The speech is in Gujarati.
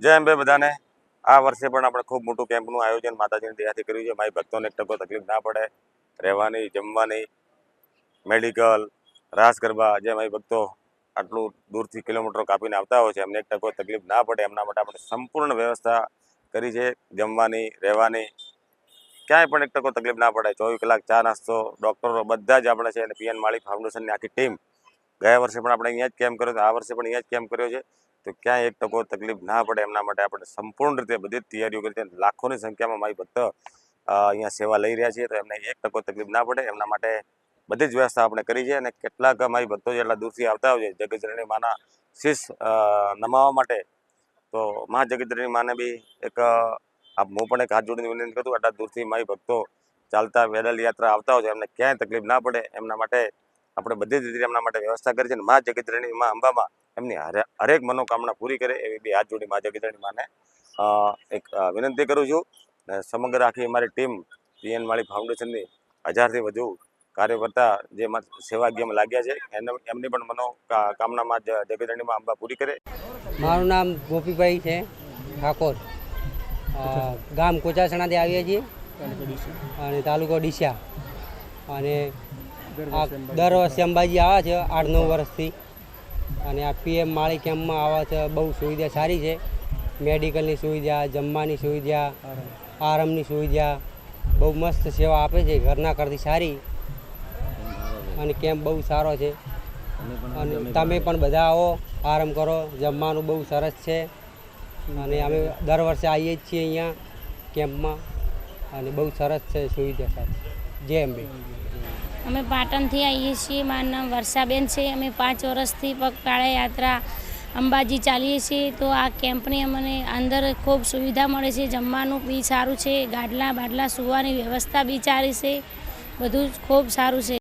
જય અંબે બધાને. આ વર્ષે પણ આપણે ખૂબ મોટું કેમ્પનું આયોજન માતાજીની દયાથી કર્યું છે. મારી ભક્તોને એક ટકો તકલીફ ના પડે. રહેવાની, જમવાની, મેડિકલ, રાસ ગરબા, જે મારી ભક્તો આટલું દૂરથી કિલોમીટરો કાપીને આવતા હોય છે, એમને એક ટકો તકલીફ ના પડે. એમના માટે આપણે સંપૂર્ણ વ્યવસ્થા કરી છે. જમવાની, રહેવાની, ક્યાંય પણ એક ટકો તકલીફ ના પડે. ચોવીસ કલાક ચા નાસ્તો, ડૉક્ટરો બધા જ આપણે છે અને પીએન માળી ફાઉન્ડેશનની આખી ટીમ ગયા વર્ષે પણ આપણે અહીંયા જ કેમ્પ કર્યો આ વર્ષે પણ અહીંયા જ કેમ્પ કર્યો છે? તો ક્યાંય એક ટકો તકલીફ ના પડે. એમના માટે આપણે સંપૂર્ણ રીતે બધી તૈયારીઓ કરી છે. લાખોની સંખ્યામાં મારી ભક્ત અહીંયા સેવા લઈ રહ્યા છીએ તો એમને એક ટકો તકલીફ ના પડે. એમના માટે બધી જ વ્યવસ્થા આપણે કરી છે અને કેટલાક મારી ભક્તો જેટલા દૂરથી આવતા હોય છે જગતજનની માના શીશ અ, નમાવવા માટે તો મા જગતજનની માને બી એક હું પણ એક હાથ જોડીને વિનંતી કરું આટલા દૂરથી મારી ભક્તો ચાલતા પેદલ યાત્રા આવતા હોય છે. એમને ક્યાંય તકલીફ ના પડે. એમના માટે આપણે બધી જ રીતે એમના માટે વ્યવસ્થા કરી છે અને મા જગતજનની માં અંબામાં એમની હરે- હરેક મનોકામના પૂરી કરે એવી બી હાથ જોડી મા જગતજનની માને એક વિનંતી કરું છું અને સમગ્ર આખી અમારી ટીમ પીએન માળી ફાઉન્ડેશનની હજારથી વધુ કાર્યકર્તા જે સેવાગ્યમાં લાગ્યા છે, એમની પણ મનો કામનામાં જ અંબા પૂરી કરે. મારું નામ ગોપીભાઈ છે, ઠાકોર. ગામ કોચાસણાથી આવીએ છીએ. અને તાલુકો ડીસા અને દર વર્ષે અંબાજી આવે છે. આઠ નવ વર્ષથી. અને આ પીએમ માળી કેમ્પમાં આવે છે બહુ સુવિધા સારી છે. મેડિકલની સુવિધા જમવાની સુવિધા આરામની સુવિધા બહુ મસ્ત સેવા આપે છે ઘરના કરતી સારી. અને કેમ્પ બહુ સારો છે. અને તમે પણ બધા આવો આરામ કરો જમવાનું બહુ સરસ છે. અને અમે દર વર્ષે આવીએ જ છીએ અહીંયા કેમ્પમાં. અને બહુ સરસ છે સુવિધા સાથે જય અંબે. અમે પાટણથી આવીએ છીએ. મારું નામ વર્ષાબેન છે. અમે પાંચ વર્ષથી પગપાળા યાત્રા અંબાજી ચાલીએ છીએ. તો આ કેમ્પની અમને અંદર ખૂબ સુવિધા મળે છે. જમવાનું બી સારું છે. ગાડલા બાડલા સુવાની વ્યવસ્થા બી સારી છે. બધું ખૂબ સારું છે.